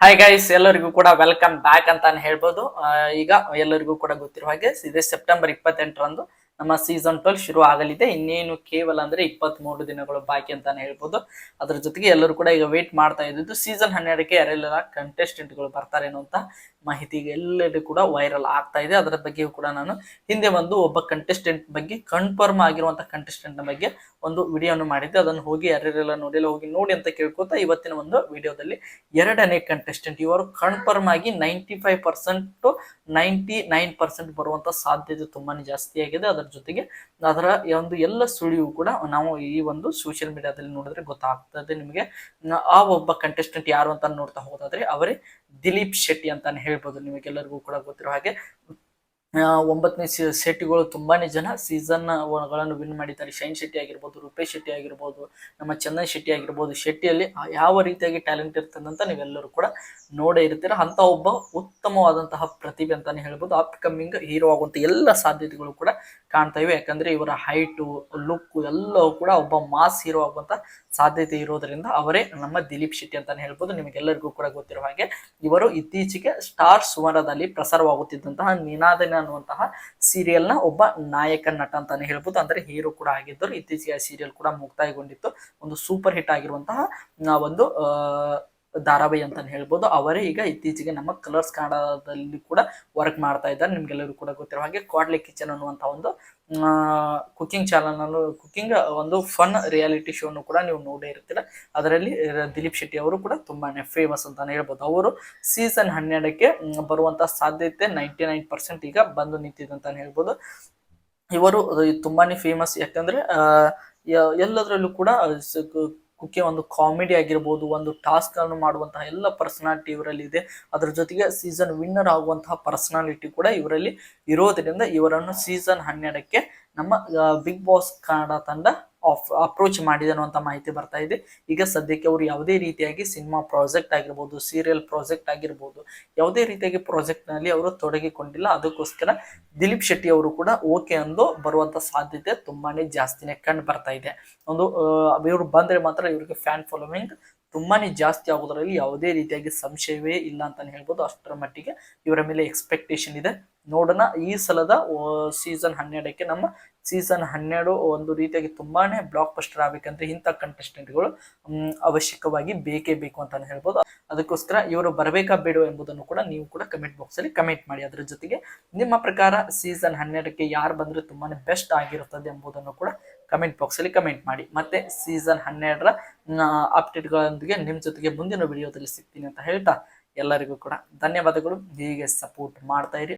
Hi guys ಎಲ್ಲರಿಗೂ ಕೂಡ welcome back ಅಂತಾನೆ ಹೇಳ್ಬೋದು. ಈಗ ಎಲ್ಲರಿಗೂ ಕೂಡ ಗೊತ್ತಿರುವ ಹಾಗೆ ಇದೇ ಸೆಪ್ಟೆಂಬರ್ ಇಪ್ಪತ್ತೆಂಟರಂದು ನಮ್ಮ ಸೀಸನ್ ಟ್ವೆಲ್ ಶುರು ಆಗಲಿದೆ. ಇನ್ನೇನು ಕೇವಲ ಅಂದ್ರೆ ಇಪ್ಪತ್ತ್ ಮೂರು ದಿನಗಳು ಬಾಕಿ ಅಂತಾನೆ ಹೇಳ್ಬೋದು. ಅದ್ರ ಜೊತೆಗೆ ಎಲ್ಲರೂ ಕೂಡ ಈಗ ವೇಟ್ ಮಾಡ್ತಾ ಇದ್ದಿದ್ದು ಸೀಸನ್ ಹನ್ನೆರಡಕ್ಕೆ ಯಾರೆಲ್ಲ ಕಂಟೆಸ್ಟೆಂಟ್ಗಳು ಬರ್ತಾರೆ ಅಂತ ಮಾಹಿತಿ ಎಲ್ಲೆಡೆ ಕೂಡ ವೈರಲ್ ಆಗ್ತಾ ಇದೆ. ಅದರ ಬಗ್ಗೆಯೂ ಕೂಡ ನಾನು ಹಿಂದೆ ಒಂದು ಒಬ್ಬ ಕಂಟೆಸ್ಟೆಂಟ್ ಬಗ್ಗೆ ಕನ್ಫರ್ಮ್ ಆಗಿರುವಂತ ಕಂಟೆಸ್ಟೆಂಟ್ ಬಗ್ಗೆ ಒಂದು ವಿಡಿಯೋನು ಮಾಡಿದ್ದೆ. ಅದನ್ನು ಹೋಗಿ ಯಾರ್ಯಾರೆಲ್ಲ ನೋಡಿಲ್ಲ, ಹೋಗಿ ನೋಡಿ ಅಂತ ಕೇಳ್ಕೊತಾ ಇವತ್ತಿನ ಒಂದು ವಿಡಿಯೋದಲ್ಲಿ ಎರಡನೇ ಕಂಟೆಸ್ಟೆಂಟ್ ಇವರು ಕನ್ಫರ್ಮ್ ಆಗಿ ninety five percent to ninety nine percent ಬರುವಂತ ಸಾಧ್ಯತೆ ತುಂಬಾನೇ ಜಾಸ್ತಿ ಆಗಿದೆ. ಅದರ ಜೊತೆಗೆ ಅದರ ಒಂದು ಎಲ್ಲ ಸುಳಿವು ಕೂಡ ನಾವು ಈ ಒಂದು ಸೋಷಿಯಲ್ ಮೀಡಿಯಾದಲ್ಲಿ ನೋಡಿದ್ರೆ ಗೊತ್ತಾಗ್ತದೆ ನಿಮಗೆ. ಆ ಒಬ್ಬ ಕಂಟೆಸ್ಟೆಂಟ್ ಯಾರು ಅಂತ ನೋಡ್ತಾ ಹೋದಾದ್ರೆ ಅವರೇ ದಿಲೀಪ್ ಶೆಟ್ಟಿ ಅಂತಾನೆ ಹೇಳ್ಬೋದು ನಿಮಗೆಲ್ಲರಿಗೂ ಕೂಡ ಗೊತ್ತಿರೋ ಹಾಗೆ. ಒಂಬತ್ತನೇ ಸಿ- ಶೆಟ್ಟಿಗಳು ತುಂಬಾನೇ ಜನ ಸೀಸನ್ಗಳನ್ನು ವಿನ್ ಮಾಡಿದ್ದಾರೆ. ಶೈನ್ ಶೆಟ್ಟಿ ಆಗಿರ್ಬೋದು, ರೂಪೇಶ್ ಶೆಟ್ಟಿ ಆಗಿರ್ಬೋದು, ನಮ್ಮ ಚಂದನ್ ಶೆಟ್ಟಿ ಆಗಿರ್ಬೋದು, ಶೆಟ್ಟಿಯಲ್ಲಿ ಯಾವ ರೀತಿಯಾಗಿ ಟ್ಯಾಲೆಂಟ್ ಇರ್ತದಂತ ನೀವೆಲ್ಲರೂ ಕೂಡ ನೋಡೇ ಇರ್ತೀರ. ಅಂತ ಒಬ್ಬ ಉತ್ತಮವಾದಂತಹ ಪ್ರತಿಭೆ ಅಂತಾನೆ ಹೇಳ್ಬೋದು. ಅಪ್ಕಮಿಂಗ್ ಹೀರೋ ಆಗುವಂತ ಎಲ್ಲ ಸಾಧ್ಯತೆಗಳು ಕೂಡ ಕಾಣ್ತಾ ಇವೆ. ಯಾಕಂದ್ರೆ ಇವರ ಹೈಟು ಲುಕ್ ಎಲ್ಲವೂ ಕೂಡ ಒಬ್ಬ ಮಾಸ್ ಹೀರೋ ಆಗುವಂತ ಸಾಧ್ಯತೆ ಇರೋದ್ರಿಂದ ಅವರೇ ನಮ್ಮ ದಿಲೀಪ್ ಶೆಟ್ಟಿ ಅಂತಾನೆ ಹೇಳ್ಬೋದು. ನಿಮಗೆಲ್ಲರಿಗೂ ಕೂಡ ಗೊತ್ತಿರೋ ಹಾಗೆ ಇವರು ಇತ್ತೀಚೆಗೆ ಸ್ಟಾರ್ ಸುವರ್ಣದಲ್ಲಿ ಪ್ರಸಾರವಾಗುತ್ತಿದ್ದಂತಹ ನಿನಾದನ ಅನ್ನುವಂತಹ ಸೀರಿಯಲ್ನ ಒಬ್ಬ ನಾಯಕ ನಟ ಅಂತಾನೆ ಹೇಳ್ಬೋದು. ಅಂದ್ರೆ ಹೀರೋ ಕೂಡ ಆಗಿದ್ದರು. ಇತ್ತೀಚೆಗೆ ಆ ಸೀರಿಯಲ್ ಕೂಡ ಮುಕ್ತಾಯಗೊಂಡಿತ್ತು. ಒಂದು ಸೂಪರ್ ಹಿಟ್ ಆಗಿರುವಂತಹ ಒಂದು ಧಾರಾವಾಹಿ ಅಂತಾನೆ ಹೇಳ್ಬೋದು. ಅವರೇ ಈಗ ಇತ್ತೀಚೆಗೆ ನಮ್ಮ ಕಲರ್ಸ್ ಕನ್ನಡದಲ್ಲಿ ಕೂಡ ವರ್ಕ್ ಮಾಡ್ತಾ ಇದ್ದಾರೆ. ನಿಮ್ಗೆಲ್ಲರೂ ಕೂಡ ಗೊತ್ತಿರೋ ಹಾಗೆ ಕ್ವಾಡ್ಲಿ ಕಿಚನ್ ಅನ್ನುವಂಥ ಒಂದು ಕುಕಿಂಗ್ ಚಾನಲ್ ಅನ್ನು ಕುಕಿಂಗ್ ಒಂದು ಫನ್ ರಿಯಾಲಿಟಿ ಶೋನು ಕೂಡ ನೀವು ನೋಡೇ ಇರ್ತೀರ. ಅದರಲ್ಲಿ ದಿಲೀಪ್ ಶೆಟ್ಟಿ ಅವರು ಕೂಡ ತುಂಬಾ ಫೇಮಸ್ ಅಂತ ಹೇಳ್ಬೋದು. ಅವರು ಸೀಸನ್ ಹನ್ನೆರಡಕ್ಕೆ ಬರುವಂತ ಸಾಧ್ಯತೆ ನೈಂಟಿ ನೈನ್ ಪರ್ಸೆಂಟ್ ಈಗ ಬಂದು ನಿಂತಿದೆ ಅಂತ ಹೇಳ್ಬೋದು. ಇವರು ತುಂಬಾನೇ ಫೇಮಸ್ ಯಾಕಂದ್ರೆ ಎಲ್ಲದರಲ್ಲೂ ಕೂಡ ಕುಕ್ಕೆ ಒಂದು ಕಾಮಿಡಿ ಆಗಿರ್ಬೋದು, ಒಂದು ಟಾಸ್ಕ್ ಅನ್ನು ಮಾಡುವಂತಹ ಎಲ್ಲ ಪರ್ಸನಾಲಿಟಿ ಇವರಲ್ಲಿ ಇದೆ. ಅದರ ಜೊತೆಗೆ ಸೀಸನ್ ವಿನ್ನರ್ ಆಗುವಂತಹ ಪರ್ಸನಾಲಿಟಿ ಕೂಡ ಇವರಲ್ಲಿ ಇರೋದ್ರಿಂದ ಇವರನ್ನು ಸೀಸನ್ ಹನ್ನೆರಡಕ್ಕೆ ನಮ್ಮ ಬಿಗ್ ಬಾಸ್ ಕನ್ನಡ ತಂಡ ಅಪ್ರೋಚ್ ಮಾಡಿದೆ ಅಂತ ಮಾಹಿತಿ ಬರ್ತಾ ಇದೆ. ಈಗ ಸದ್ಯಕ್ಕೆ ಅವರು ಯಾವುದೇ ರೀತಿಯಾಗಿ ಸಿನಿಮಾ ಪ್ರಾಜೆಕ್ಟ್ ಆಗಿರ್ಬೋದು ಸೀರಿಯಲ್ ಪ್ರಾಜೆಕ್ಟ್ ಆಗಿರ್ಬೋದು, ಯಾವುದೇ ರೀತಿಯಾಗಿ ಪ್ರಾಜೆಕ್ಟ್ನಲ್ಲಿ ಅವರು ತೊಡಗಿಕೊಂಡಿಲ್ಲ. ಅದಕ್ಕೋಸ್ಕರ ದಿಲೀಪ್ ಶೆಟ್ಟಿ ಅವರು ಕೂಡ ಓಕೆ ಅಂದು ಬರುವಂತ ಸಾಧ್ಯತೆ ತುಂಬಾನೇ ಜಾಸ್ತಿನೇ ಕಂಡು ಬರ್ತಾ ಇದೆ. ಒಂದು ಇವರು ಬಂದ್ರೆ ಮಾತ್ರ ಇವರಿಗೆ ಫ್ಯಾನ್ ಫಾಲೋವಿಂಗ್ ತುಂಬಾನೇ ಜಾಸ್ತಿ ಆಗೋದ್ರಲ್ಲಿ ಯಾವುದೇ ರೀತಿಯಾಗಿ ಸಂಶಯವೇ ಇಲ್ಲ ಅಂತಾನೆ ಹೇಳ್ಬೋದು. ಅಷ್ಟರ ಮಟ್ಟಿಗೆ ಇವರ ಮೇಲೆ ಎಕ್ಸ್ಪೆಕ್ಟೇಷನ್ ಇದೆ. ನೋಡೋಣ ಈ ಸಲದ ಸೀಸನ್ ಹನ್ನೆರಡಕ್ಕೆ ನಮ್ಮ ಸೀಸನ್ ಹನ್ನೆರಡು ಒಂದು ರೀತಿಯಾಗಿ ತುಂಬಾನೇ ಬ್ಲಾಕ್ ಪಸ್ಟರ್ ಆಗ್ಬೇಕಂದ್ರೆ ಇಂಥ ಕಂಟೆಸ್ಟೆಂಟ್ಗಳು ಅವಶ್ಯಕವಾಗಿ ಬೇಕೇ ಬೇಕು ಅಂತಾನೆ ಹೇಳ್ಬೋದು. ಅದಕ್ಕೋಸ್ಕರ ಇವರು ಬರಬೇಕಾ ಬೇಡ ಎಂಬುದನ್ನು ಕೂಡ ನೀವು ಕೂಡ ಕಮೆಂಟ್ ಬಾಕ್ಸ್ ಅಲ್ಲಿ ಕಮೆಂಟ್ ಮಾಡಿ. ಅದರ ಜೊತೆಗೆ ನಿಮ್ಮ ಪ್ರಕಾರ ಸೀಸನ್ ಹನ್ನೆರಡಕ್ಕೆ ಯಾರು ಬಂದ್ರೆ ತುಂಬಾನೇ ಬೆಸ್ಟ್ ಆಗಿರುತ್ತದೆ ಎಂಬುದನ್ನು ಕೂಡ ಕಮೆಂಟ್ ಬಾಕ್ಸ್ ಅಲ್ಲಿ ಕಮೆಂಟ್ ಮಾಡಿ. ಮತ್ತೆ ಸೀಸನ್ ಹನ್ನೆರಡರ ಅಪ್ಡೇಟ್ಗಳೊಂದಿಗೆ ನಿಮ್ಮ ಜೊತೆಗೆ ಮುಂದಿನ ವಿಡಿಯೋದಲ್ಲಿ ಸಿಗ್ತೀನಿ ಅಂತ ಹೇಳ್ತಾ ಎಲ್ಲರಿಗೂ ಕೂಡ ಧನ್ಯವಾದಗಳು. ಹೀಗೆ ಸಪೋರ್ಟ್ ಮಾಡ್ತಾ ಇರಿ.